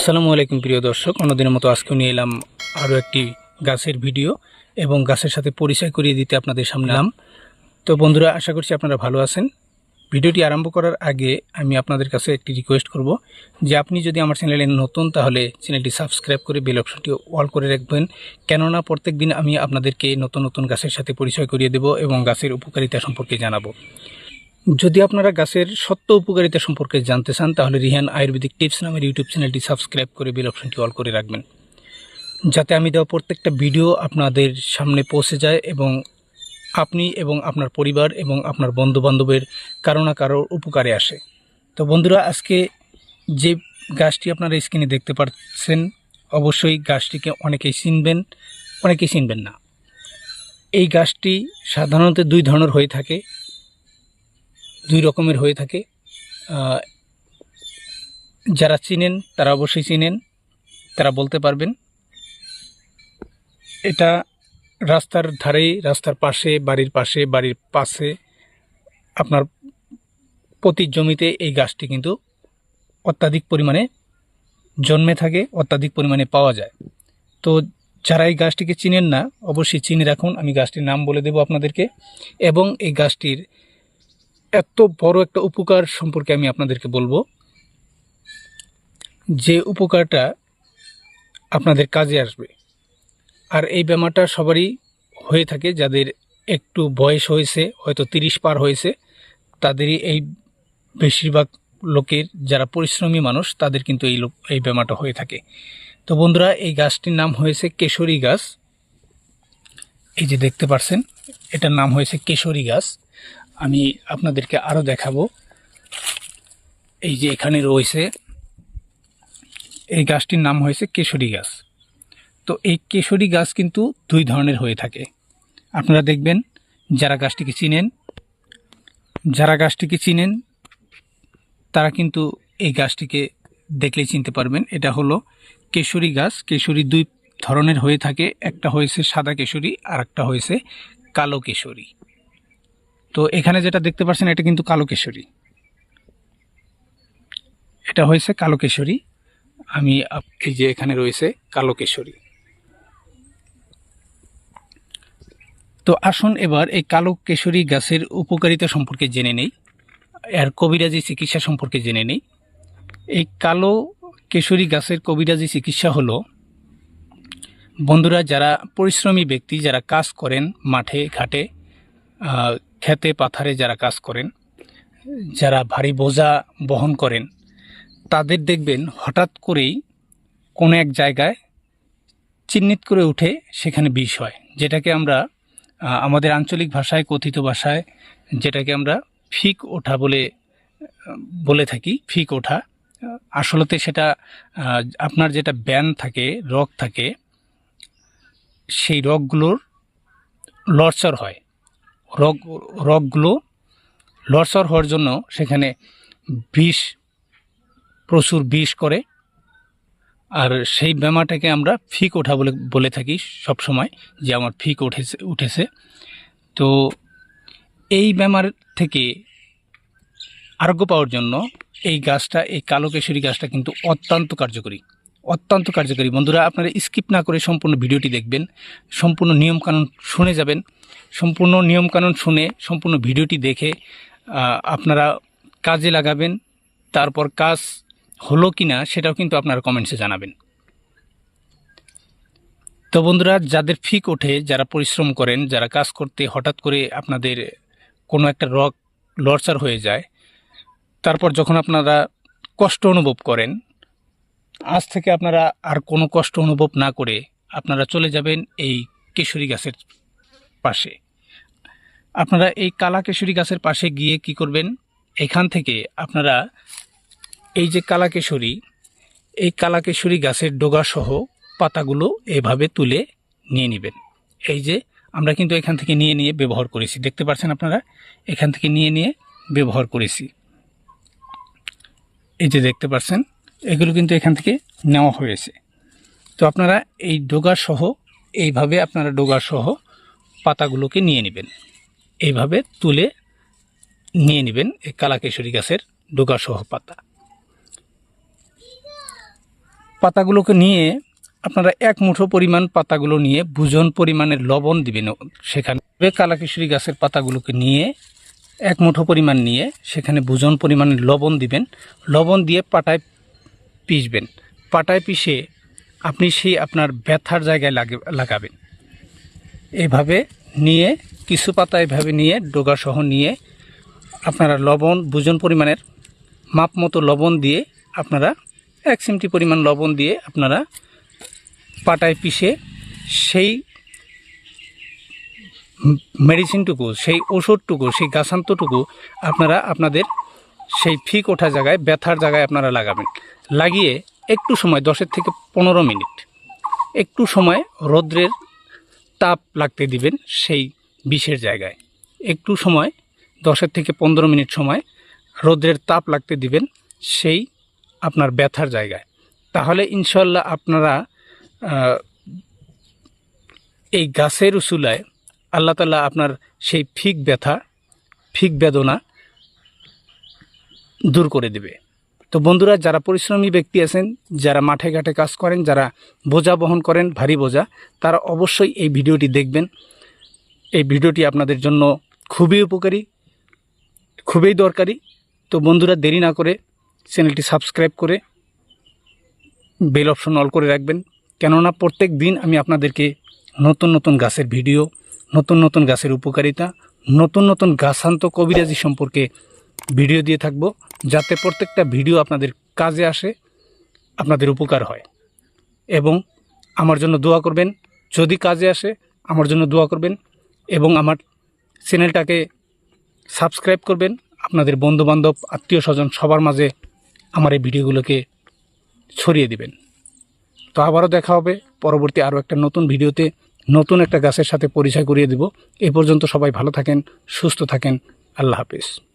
আসসালামু আলাইকুম, প্রিয় দর্শক। অন্যদিনের মতো আজকেও নিয়ে এলাম আরও একটি গাছের ভিডিও এবং গাছের সাথে পরিচয় করিয়ে দিতে আপনাদের সামনে নাম তো বন্ধুরা, আশা করছি আপনারা ভালো আছেন। ভিডিওটি আরম্ভ করার আগে আমি আপনাদের কাছে একটি রিকোয়েস্ট করব যে আপনি যদি আমার চ্যানেলে নতুন, তাহলে চ্যানেলটি সাবস্ক্রাইব করে বেল অপশনটি অল করে রাখবেন। কেননা প্রত্যেক দিন আমি আপনাদেরকে নতুন নতুন গাছের সাথে পরিচয় করিয়ে দেব এবং গাছের উপকারিতা সম্পর্কে জানাব। যদি আপনারা গাছের সত্য উপকারিতা সম্পর্কে জানতে চান, তাহলে রিহান আয়ুর্বেদিক টিপস নামের ইউটিউব চ্যানেলটি সাবস্ক্রাইব করে বেল অপশনটি অল করে রাখবেন। যাতে আমি দেওয়া প্রত্যেকটা ভিডিও আপনাদের সামনে পৌঁছে যায় এবং আপনি এবং আপনার পরিবার এবং আপনার বন্ধুবান্ধবের কারও না কারোর উপকারে আসে। তো বন্ধুরা, আজকে যে গাছটি আপনারা স্ক্রিনে দেখতে পাচ্ছেন, অবশ্যই গাছটিকে অনেকেই চিনবেন অনেকেই চিনবেন না। এই গাছটি সাধারণত দুই ধরনের হয়ে থাকে। দুই রকমের হয়ে থাকে। যারা চিনেন, তারা অবশ্যই চিনেন, তারা বলতে পারবেন। এটা রাস্তার ধারেই, রাস্তার পাশে, বাড়ির পাশে বাড়ির পাশে আপনার প্রতি জমিতে এই গাছটি কিন্তু অত্যাধিক পরিমাণে জন্মে থাকে, অত্যাধিক পরিমাণে পাওয়া যায়। তো যারা এই গাছটিকে চিনেন না, অবশ্যই চিনে রাখুন। আমি গাছটির নাম বলে দেব আপনাদেরকে। এবং এই গাছটির এত বড় একটা উপকার সম্পর্কে আমি আপনাদেরকে বলব। যে উপকারটা আপনাদের কাজে আসবে। আর এই ব্যায়ামটা সবারই হয়ে থাকে, যাদের একটু বয়স হয়েছে, হয়তো তিরিশ পার হয়েছে, তাদেরই এই বেশিরভাগ লোকের যারা পরিশ্রমী মানুষ, তাদের কিন্তু এই লোক এই ব্যায়ামটা হয়ে থাকে। তো বন্ধুরা, এই গাছটির নাম হয়েছে কেশরী গাছ। এই যে দেখতে পাচ্ছেন এটার নাম হয়েছে কেশরী গাছ। আমি আপনাদেরকে আরও দেখাবো। এই যে এখানে রয়েছে, এই গাছটির নাম হয়েছে কেশরী গাছ। তো এই কেশরী গাছ কিন্তু দুই ধরনের হয়ে থাকে। আপনারা দেখবেন, যারা গাছটিকে চিনেন, যারা গাছটিকে চিনেন, তারা কিন্তু এই গাছটিকে দেখলেই চিনতে পারবেন। এটা হলো কেশরী গাছ। কেশরী দুই ধরনের হয়ে থাকে। একটা হয়েছে সাদা কেশরী আর একটা হয়েছে কালো কেশরী। তো এখানে যেটা দেখতে পাচ্ছেন, এটা কিন্তু কালো কেশরী এটা হয়েছে কালো কেশরী আমি এই যে এখানে রয়েছে কালো কেশরী তো আসুন এবার এই কালো কেশরী গাছের উপকারিতা সম্পর্কে জেনে নেই। এর কবিরাজি চিকিৎসা সম্পর্কে জেনে নেই। এই কালো কেশরী গাছের কবিরাজি চিকিৎসা হলো, বন্ধুরা, যারা পরিশ্রমী ব্যক্তি, যারা কাজ করেন মাঠে, ঘাটে খেতে পাথারে যারা কাজ করেন, যারা ভারী বোঝা বহন করেন, তাদের দেখবেন হঠাৎ করেই কোনো এক জায়গায় চিহ্নিত করে উঠে সেখানে বিষ হয়, যেটাকে আমরা আমাদের আঞ্চলিক ভাষায়, কথিত ভাষায় যেটাকে আমরা ফিক ওঠা বলে বলে থাকি, ফিক ওঠা। আসলতে সেটা আপনার যেটা ব্যান থাকে, রগ থাকে, সেই রগগুলোর লরচর হয়। রগ, রগগুলো লরচর হওয়ার জন্য সেখানে বিষ, প্রচুর বিষ করে। আর সেই ব্যামাটাকে আমরা ফিক ওঠা বলে বলে থাকি সব সময় যে আমার ফিক উঠেছে উঠেছে। তো এই ব্যামার থেকে আরোগ্য পাওয়ার জন্য এই গাছটা, এই কালো কেশরী গাছটা কিন্তু অত্যন্ত কার্যকরী। অত্যন্ত কার্যকরী। বন্ধুরা, আপনারা স্কিপ না করে সম্পূর্ণ ভিডিওটি দেখবেন, সম্পূর্ণ নিয়মকানুন শুনে যাবেন। সম্পূর্ণ নিয়মকানুন শুনে সম্পূর্ণ ভিডিওটি দেখে আপনারা কাজে লাগাবেন, তারপর কাজ হলো কি না সেটাও কিন্তু আপনারা কমেন্টসে জানাবেন। তো বন্ধুরা, যাদের ফিক ওঠে, যারা পরিশ্রম করেন, যারা কাজ করতে হঠাৎ করে আপনাদের কোনো একটা রক লরচার হয়ে যায়, তারপর যখন আপনারা কষ্ট অনুভব করেন আজ থেকে আপনারা আর কোনো কষ্ট অনুভব না করে আপনারা চলে যাবেন এই কেশরী গাছের পাশে। আপনারা এই কালা কেশরী গাছের পাশে গিয়ে কি করবেন? এখান থেকে আপনারা এই যে কালা কালাকেশরী এই কালা কালাকেশরী গাছের ডোগাসহ পাতাগুলো এভাবে তুলে নিয়ে নেবেন। এই যে আমরা কিন্তু এখান থেকে নিয়ে নিয়ে ব্যবহার করেছি। দেখতে পাচ্ছেন আপনারা? এখান থেকে নিয়ে নিয়ে ব্যবহার করেছি। এই যে দেখতে পাচ্ছেন? এগুলো কিন্তু এখান থেকে নেওয়া হয়েছে। তো আপনারা এই ডোগাসহ এইভাবে আপনারা ডোগাসহ পাতাগুলোকে নিয়ে নেবেন। এইভাবে তুলে নিয়ে নেবেন এই কালাকেশরী গাছের ডোগাসহ পাতা। পাতাগুলোকে নিয়ে আপনারা এক মুঠো পরিমাণ পাতাগুলো নিয়ে বুজন পরিমাণের লবণ দিবেন সেখানে। কালাকেশরী গাছের পাতাগুলোকে নিয়ে এক মুঠো পরিমাণ নিয়ে সেখানে বুজন পরিমাণের লবণ দিবেন। লবণ দিয়ে পাটায় পিষবেন, পাটায় পিষে আপনি সেই আপনার ব্যথার জায়গায় লাগে, লাগাবেন। এভাবে নিয়ে কিছু পাতা এভাবে নিয়ে, ডোগাসহ নিয়ে আপনারা লবণ, বুজন পরিমাণের মাপ মতো লবণ দিয়ে আপনারা এক চিমটি পরিমাণ লবণ দিয়ে আপনারা পাটায় পিষে সেই মেডিসিনটুকু সেই ওষুধটুকু সেই গাছান্তটুকু আপনারা আপনাদের সেই ফিক ওঠা জায়গায়, ব্যথার জায়গায় আপনারা লাগাবেন। লাগিয়ে একটু সময়, দশের থেকে পনেরো মিনিট, একটু সময় রৌদ্রের তাপ লাগতে দিবেন সেই বিষের জায়গায়। একটু সময়, দশের থেকে পনেরো মিনিট সময় রৌদ্রের তাপ লাগতে দিবেন সেই আপনার ব্যথার জায়গায়। তাহলে ইনশাল্লাহ আপনারা এই গাছের উসুলায় আল্লাহ তালা আপনার সেই ফিক ব্যথা ফিক বেদনা দূর করে দেবে। তো বন্ধুরা, যারা পরিশ্রমী ব্যক্তি আছেন, যারা মাঠে ঘাটে কাজ করেন, যারা বোঝা বহন করেন, ভারী বোঝা, তারা অবশ্যই এই ভিডিওটি দেখবেন। এই ভিডিওটি আপনাদের জন্য খুবই উপকারী, খুবই দরকারি। তো বন্ধুরা, দেরি না করে চ্যানেলটি সাবস্ক্রাইব করে বেল অপশন অল করে রাখবেন। কেননা প্রত্যেক দিন আমি আপনাদেরকে নতুন নতুন গাছের ভিডিও, নতুন নতুন গাছের উপকারিতা, নতুন নতুন গাছান্ত কবিরাজি সম্পর্কে ভিডিও দিয়ে থাকব, যাতে প্রত্যেকটা ভিডিও আপনাদের কাজে আসে, আপনাদের উপকার হয়। এবং আমার জন্য দোয়া করবেন, যদি কাজে আসে, আমার জন্য দোয়া করবেন এবং আমার চ্যানেলটাকে সাবস্ক্রাইব করবেন। আপনাদের বন্ধুবান্ধব আত্মীয় স্বজন সবার মাঝে আমার এই ভিডিওগুলোকে ছড়িয়ে দিবেন। তো আবারও দেখা হবে, পরবর্তী আরও একটা নতুন ভিডিওতে। নতুন একটা গাছের সাথে পরিচয় করিয়ে দেব। এ পর্যন্ত সবাই ভালো থাকেন, সুস্থ থাকেন। আল্লাহ হাফিজ।